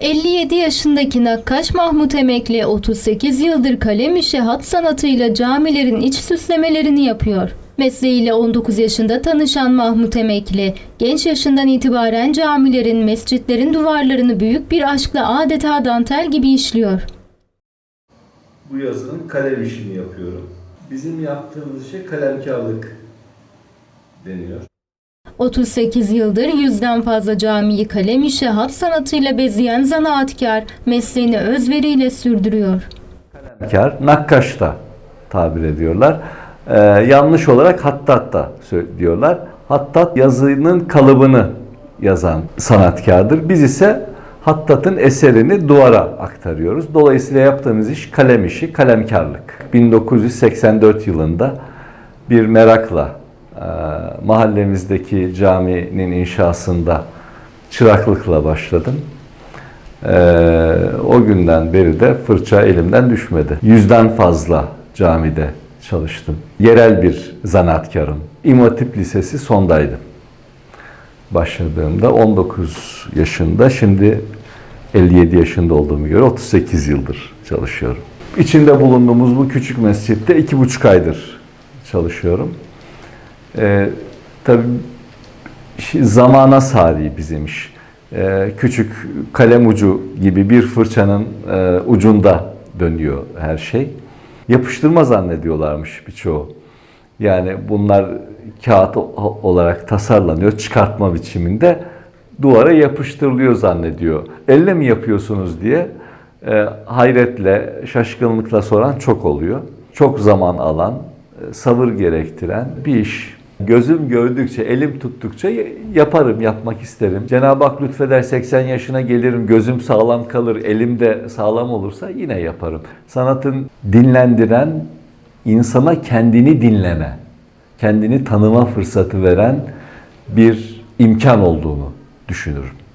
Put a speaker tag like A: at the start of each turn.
A: 57 yaşındaki Nakkaş Mahmut Emekli 38 yıldır kalem işi hat sanatıyla camilerin iç süslemelerini yapıyor. Mesleğiyle 19 yaşında tanışan Mahmut Emekli, genç yaşından itibaren camilerin, mescitlerin duvarlarını büyük bir aşkla adeta dantel gibi işliyor.
B: Bu yazının kalem işini yapıyorum. Bizim yaptığımız şey kalemkarlık deniyor.
A: 38 yıldır yüzden fazla camiyi kalem işi hat sanatıyla bezleyen zanaatkar mesleğini özveriyle sürdürüyor.
C: Kar, nakkaş da tabir ediyorlar. Ee, yanlış olarak hattat da diyorlar. Hattat yazının kalıbını yazan sanatkardır. Biz ise hattatın eserini duvara aktarıyoruz. Dolayısıyla yaptığımız iş kalem işi, kalemkarlık. 1984 yılında bir merakla mahallemizdeki caminin inşasında çıraklıkla başladım. Ee, o günden beri de fırça elimden düşmedi. Yüzden fazla camide çalıştım. Yerel bir zanaatkarım. İmam Hatip Lisesi sondaydım. Başladığımda 19 yaşında, şimdi 57 yaşında olduğumu göre 38 yıldır çalışıyorum. İçinde bulunduğumuz bu küçük mescitte iki buçuk aydır çalışıyorum. Ee, tabii zamana sari bizim iş. Ee, küçük kalem ucu gibi bir fırçanın e, ucunda dönüyor her şey. Yapıştırma zannediyorlarmış birçoğu. Yani bunlar kağıt olarak tasarlanıyor çıkartma biçiminde duvara yapıştırılıyor zannediyor. Elle mi yapıyorsunuz diye e, hayretle, şaşkınlıkla soran çok oluyor. Çok zaman alan, e, sabır gerektiren bir iş. Gözüm gördükçe, elim tuttukça yaparım, yapmak isterim. Cenab-ı Hak lütfeder 80 yaşına gelirim, gözüm sağlam kalır, elim de sağlam olursa yine yaparım. Sanatın dinlendiren, insana kendini dinleme, kendini tanıma fırsatı veren bir imkan olduğunu düşünürüm.